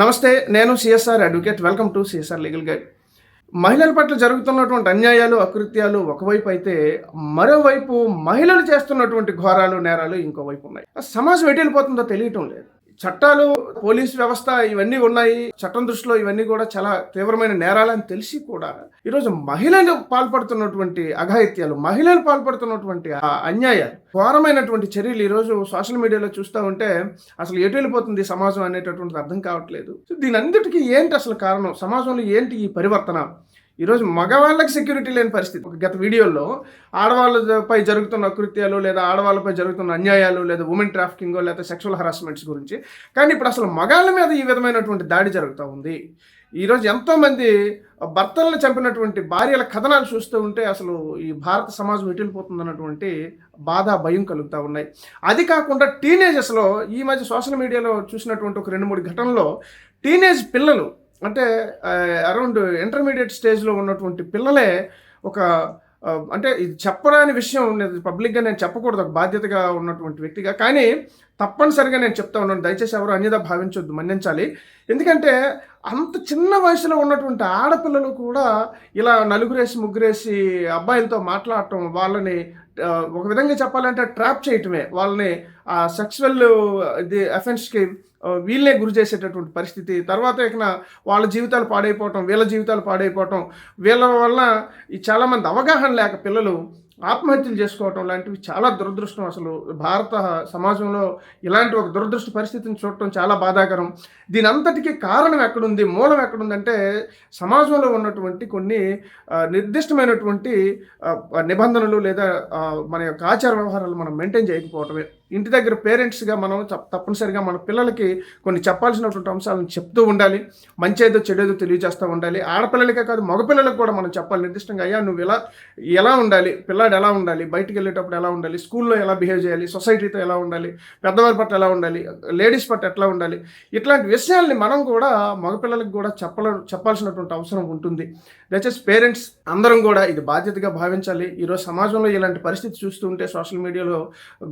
నమస్తే నేను CSR advocate. Welcome to CSR legal guide. మహిళల పట్ల జరుగుతున్నటువంటి అన్యాయాలు అకృత్యాలు ఒకవైపు అయితే మరోవైపు మహిళలు చేస్తున్నటువంటి ఘోరాలు నేరాలు ఇంకోవైపు ఉన్నాయి. సమాజం ఎటు వెళ్ళిపోతుందో తెలియటం లేదు. చట్టాలు పోలీస్ వ్యవస్థ ఇవన్నీ ఉన్నాయి. చట్టం దృష్టిలో ఇవన్నీ కూడా చాలా తీవ్రమైన నేరాలని తెలిసి కూడా ఈరోజు మహిళలు పాల్పడుతున్నటువంటి అఘాయిత్యాలు మహిళలు పాల్పడుతున్నటువంటి ఆ అన్యాయాలు ఘోరమైనటువంటి చర్యలు ఈరోజు సోషల్ మీడియాలో చూస్తూ ఉంటే అసలు ఎటు వెళ్ళిపోతుంది సమాజం అనేటటువంటిది అర్థం కావట్లేదు. సో దీని అన్నిటికీ ఏంటి అసలు కారణం? సమాజంలో ఏంటి ఈ పరివర్తన? ఈరోజు మగవాళ్ళకి సెక్యూరిటీ లేని పరిస్థితి. ఒక గత వీడియోలో ఆడవాళ్ళపై జరుగుతున్న అకృత్యాలు లేదా ఆడవాళ్ళపై జరుగుతున్న అన్యాయాలు లేదా ఉమెన్ ట్రాఫికింగ్ లేదా సెక్షువల్ హరాస్మెంట్స్ గురించి. కానీ ఇప్పుడు అసలు మగాళ్ళ మీద ఈ విధమైనటువంటి దాడి జరుగుతూ ఉంది. ఈరోజు ఎంతోమంది భర్తలను చంపినటువంటి భార్యల కథనాలు చూస్తూ ఉంటే అసలు ఈ భారత సమాజం ఎటుపోతుందన్నటువంటి బాధ భయం కలుగుతూ ఉన్నాయి. అది కాకుండా టీనేజెస్లో ఈ మధ్య సోషల్ మీడియాలో చూసినటువంటి ఒక రెండు మూడు ఘటనలో టీనేజ్ పిల్లలు అంటే అరౌండ్ ఇంటర్మీడియట్ స్టేజ్లో ఉన్నటువంటి పిల్లలే ఒక అంటే ఇది చెప్పరాని విషయం పబ్లిక్గా నేను చెప్పకూడదు ఒక బాధ్యతగా ఉన్నటువంటి వ్యక్తిగా. కానీ తప్పనిసరిగా నేను చెప్తా ఉన్నాను. దయచేసి ఎవరు అన్యదా భావించొద్దు మన్నించాలి. ఎందుకంటే అంత చిన్న వయసులో ఉన్నటువంటి ఆడపిల్లలు కూడా ఇలా నలుగురేసి ముగ్గురేసి అబ్బాయిలతో మాట్లాడటం వాళ్ళని ఒక విధంగా చెప్పాలంటే ట్రాప్ చేయటమే. వాళ్ళని ఆ సెక్సువల్ ఇది అఫెన్స్కి వీళ్ళే గురి చేసేటటువంటి పరిస్థితి. తర్వాత ఇక్కడ వాళ్ళ జీవితాలు పాడైపోవటం వీళ్ళ జీవితాలు పాడైపోవటం వీళ్ళ వల్ల ఈ చాలామంది అవగాహన లేక పిల్లలు ఆత్మహత్యలు చేసుకోవటం లాంటివి చాలా దురదృష్టం అసలు. భారత సమాజంలో ఇలాంటి ఒక దురదృష్ట పరిస్థితిని చూడటం చాలా బాధాకరం. దీని అంతటికీ కారణం ఎక్కడుంది మూలం ఎక్కడుందంటే సమాజంలో ఉన్నటువంటి కొన్ని నిర్దిష్టమైనటువంటి నిబంధనలు లేదా మన యొక్క ఆచార వ్యవహారాలు మనం మెయింటైన్ చేయకపోవటమే. ఇంటి దగ్గర పేరెంట్స్గా మనం తప్పనిసరిగా మన పిల్లలకి కొన్ని చెప్పాల్సినటువంటి అంశాలను చెప్తూ ఉండాలి. మంచేదో చెడేదో తెలియజేస్తూ ఉండాలి. ఆడపిల్లలకే కాదు మగపిల్లలకు కూడా మనం చెప్పాలి. నిర్దిష్టంగా అయ్యా నువ్వు ఇలా ఎలా ఉండాలి? పిల్లాడు ఎలా ఉండాలి? బయటికి వెళ్ళేటప్పుడు ఎలా ఉండాలి? స్కూల్లో ఎలా బిహేవ్ చేయాలి? సొసైటీతో ఎలా ఉండాలి? పెద్దవారి పట్ల ఎలా ఉండాలి? లేడీస్ పట్ల ఎట్లా ఉండాలి? ఇట్లాంటి విషయాల్ని మనం కూడా మగపిల్లలకు కూడా చెప్పాల చెప్పాల్సినటువంటి అవసరం ఉంటుంది. దయచేసి పేరెంట్స్ అందరం కూడా ఇది బాధ్యతగా భావించాలి. ఈరోజు సమాజంలో ఇలాంటి పరిస్థితి చూస్తూ ఉంటే సోషల్ మీడియాలో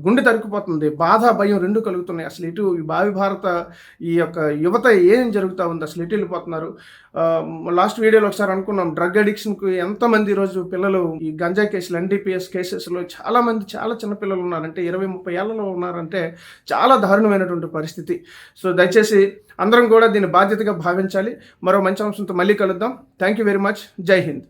గుండె తరుక్కుపోతుంది. బాధ భయం రెండు కలుగుతున్నాయి. అసలు ఇటు ఈ భావి భారత ఈ యొక్క యువత ఏం జరుగుతూ ఉంది? అసలు ఇటు వెళ్ళిపోతున్నారు. లాస్ట్ వీడియోలో ఒకసారి అనుకున్నాం. డ్రగ్ అడిక్షన్కి ఎంతమంది ఈరోజు పిల్లలు ఈ గంజా కేసులు ఐబీపీఎస్ కేసెస్లో చాలా మంది చాలా చిన్నపిల్లలు ఉన్నారంటే ఇరవై ముప్పై ఏళ్ళలో ఉన్నారంటే చాలా దారుణమైనటువంటి పరిస్థితి. సో దయచేసి అందరం కూడా దీన్ని బాధ్యతగా భావించాలి. మరో మంచి అంశంతో మళ్ళీ కలుద్దాం. థ్యాంక్ యూ వెరీ మచ్ జై హింద్.